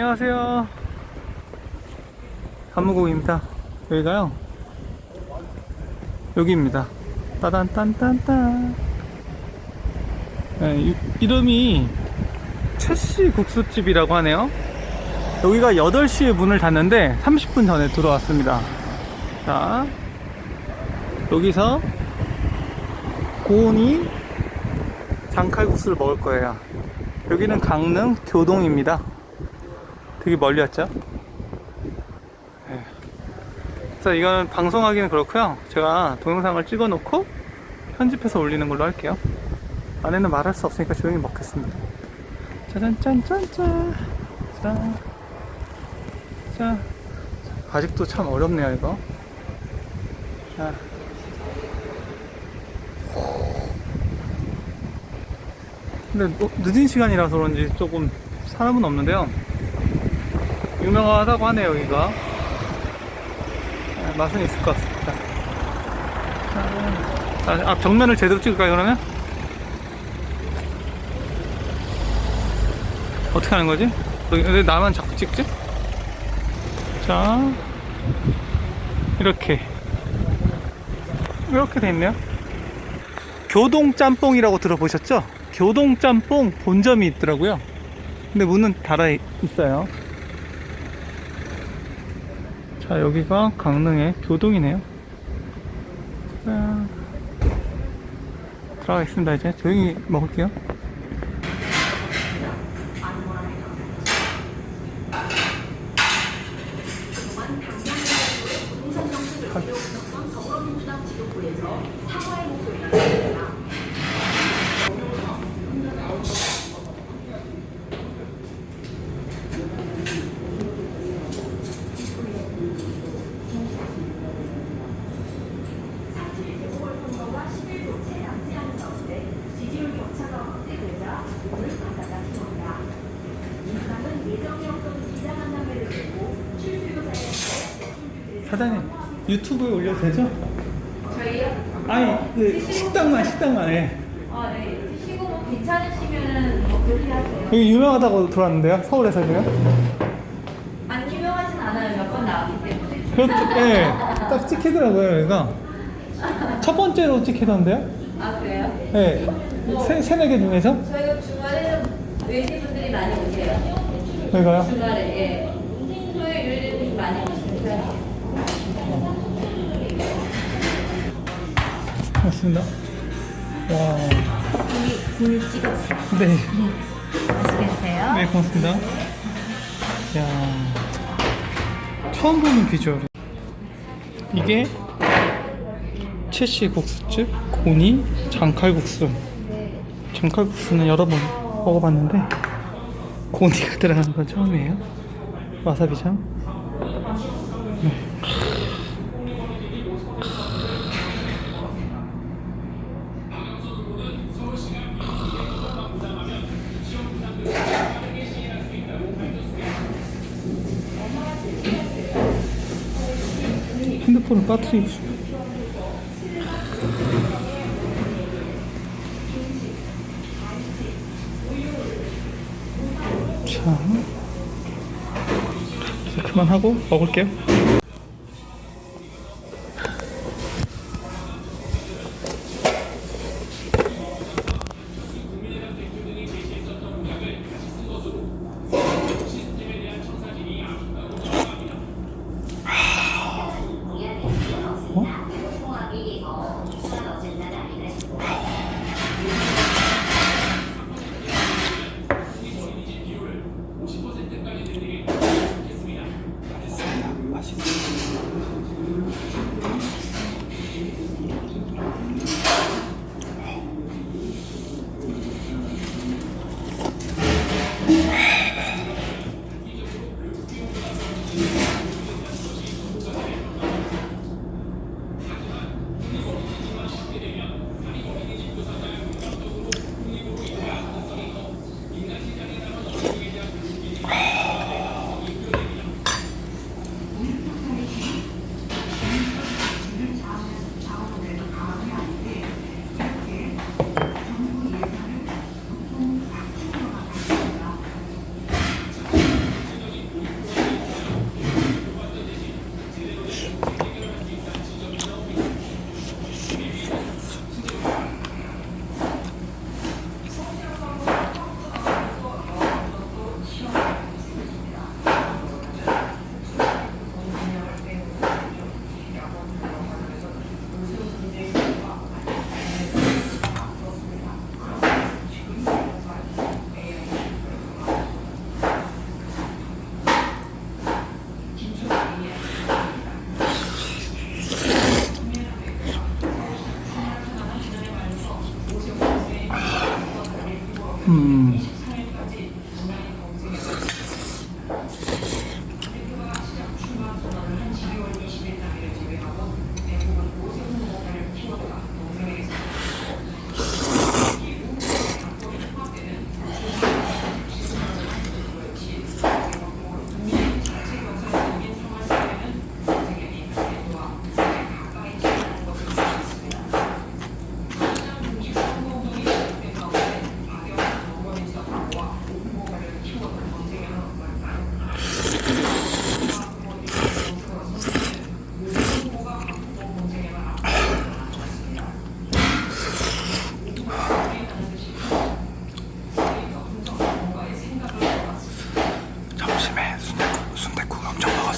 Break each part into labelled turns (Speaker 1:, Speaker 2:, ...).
Speaker 1: 안녕하세요. 감무국입니다. 여기가요. 여기입니다. 따단딴딴딴. 네, 이- 이름이 채씨 국수집이라고 하네요. 여기가 8시에 문을 닫는데 30분 전에 들어왔습니다. 자, 여기서 고은이 장칼국수를 먹을 거예요. 여기는 강릉 교동입니다. 되게 멀리 왔죠? 네. 그래서 이건 방송하기는 그렇고요. 제가 동영상을 찍어 놓고 편집해서 올리는 걸로 할게요. 안에는 말할 수 없으니까 조용히 먹겠습니다. 짜잔짠짠짠. 자. 자. 아직도 참 어렵네요, 이거. 자. 근데 뭐 늦은 시간이라서 그런지 조금 사람은 없는데요. 유명하다고 하네요, 여기가. 네, 맛은 있을 것 같습니다. 자, 자, 앞 정면을 제대로 찍을까요, 그러면? 어떻게 하는 거지? 왜 나만 자꾸 찍지? 자, 이렇게. 이렇게 돼 있네요. 교동 짬뽕이라고 들어보셨죠? 교동 짬뽕 본점이 있더라고요. 근데 문은 닫아 있어요. 자, 여기가 강릉의 교동이네요. 자, 들어가겠습니다. 이제 조용히 먹을게요. 사장님, 유튜브에 올려도 되죠?
Speaker 2: 저희요?
Speaker 1: 아니, 그 식당만, 식당만 해.
Speaker 2: 아, 네. 드시고 뭐 괜찮으시면은 뭐 그렇게 하세요.
Speaker 1: 여기 유명하다고 들었는데요? 서울에서도요?
Speaker 2: 안 유명하진 않아요. 몇 번 나왔기 때문에.
Speaker 1: 그렇죠. 예. 딱 찍히더라고요, 여기가. 첫 번째로 찍히던데요?
Speaker 2: 아, 그래요?
Speaker 1: 예. 세, 세네 개 중에서?
Speaker 2: 저희가 주말에는 외지분들이 많이 오세요.
Speaker 1: 여기가요?
Speaker 2: 주말에, 예.
Speaker 1: 맞습니다. 와.
Speaker 2: 고기, 고기 찍었어요.
Speaker 1: 네.
Speaker 2: 맛있게 드세요.
Speaker 1: 네, 고맙습니다. 야 처음 보는 비주얼. 이게 채씨 국수집 고니 장칼국수. 장칼국수는 여러 번 먹어봤는데 고니가 들어가는 건 처음이에요. 와사비장. 네. 빠뜨리고 싶어. 자, 그만하고 먹을게요.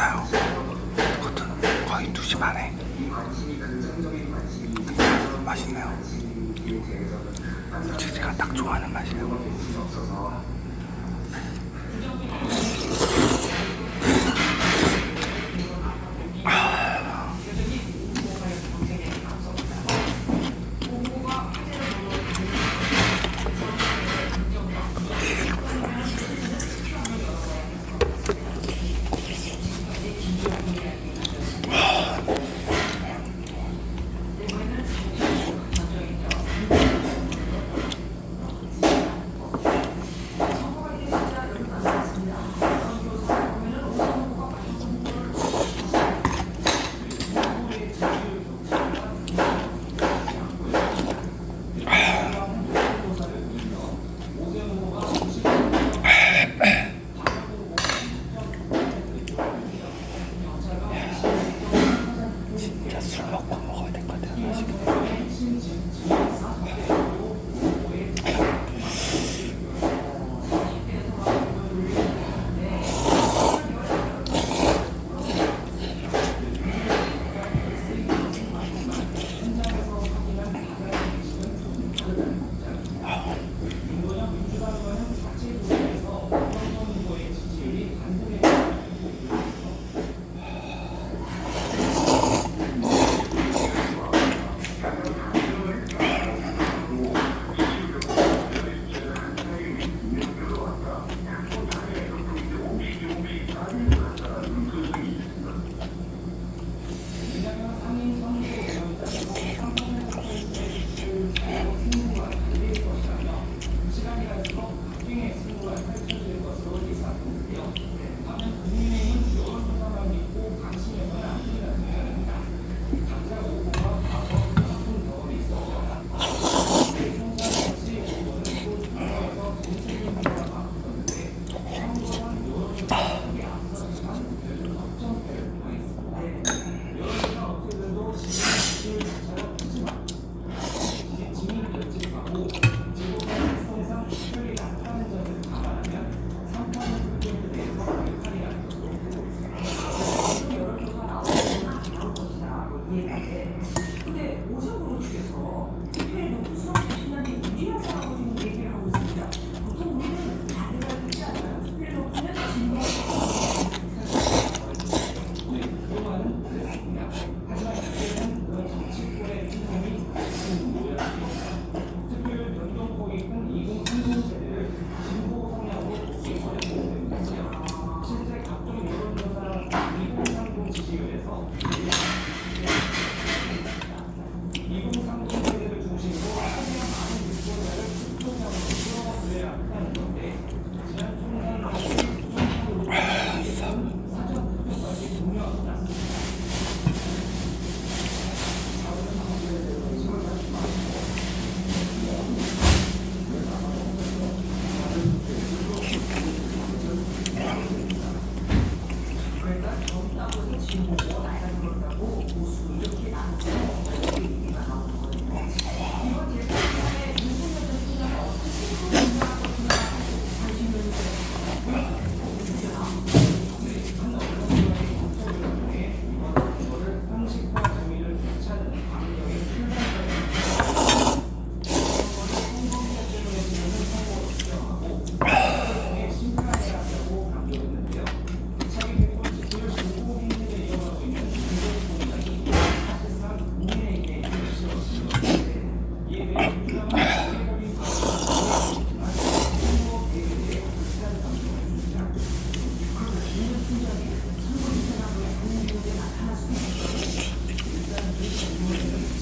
Speaker 3: 먹었어요. 그것도 거의 2시 반에. 맛있네요. 치즈가 딱 좋아하는 맛이에요. 먹고 먹어야 될 것 같아요. 맛있게.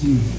Speaker 3: Hmm.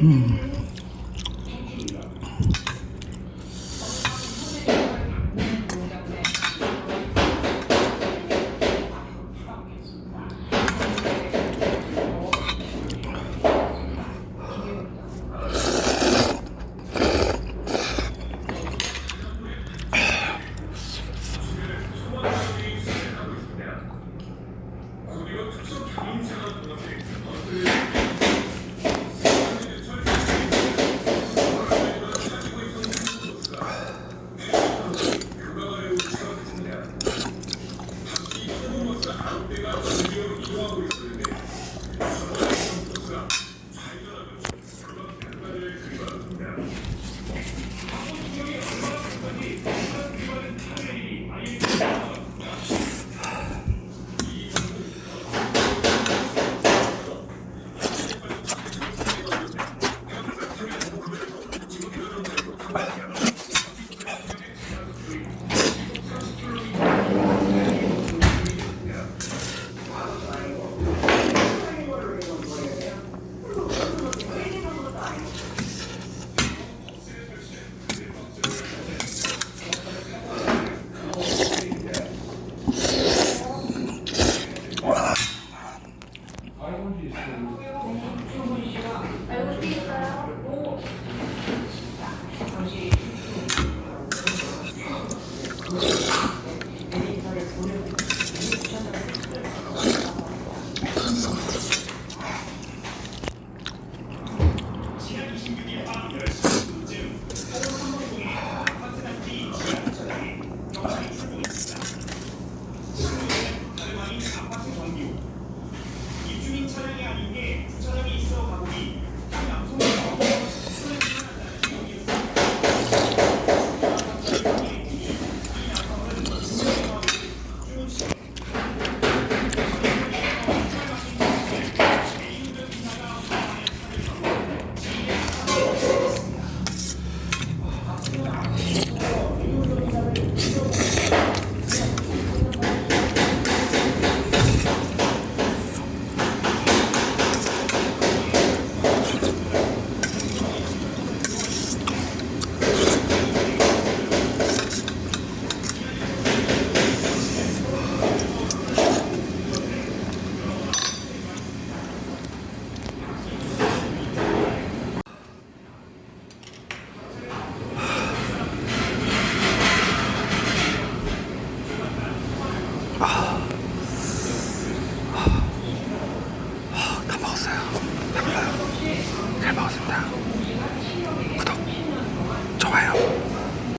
Speaker 3: 음.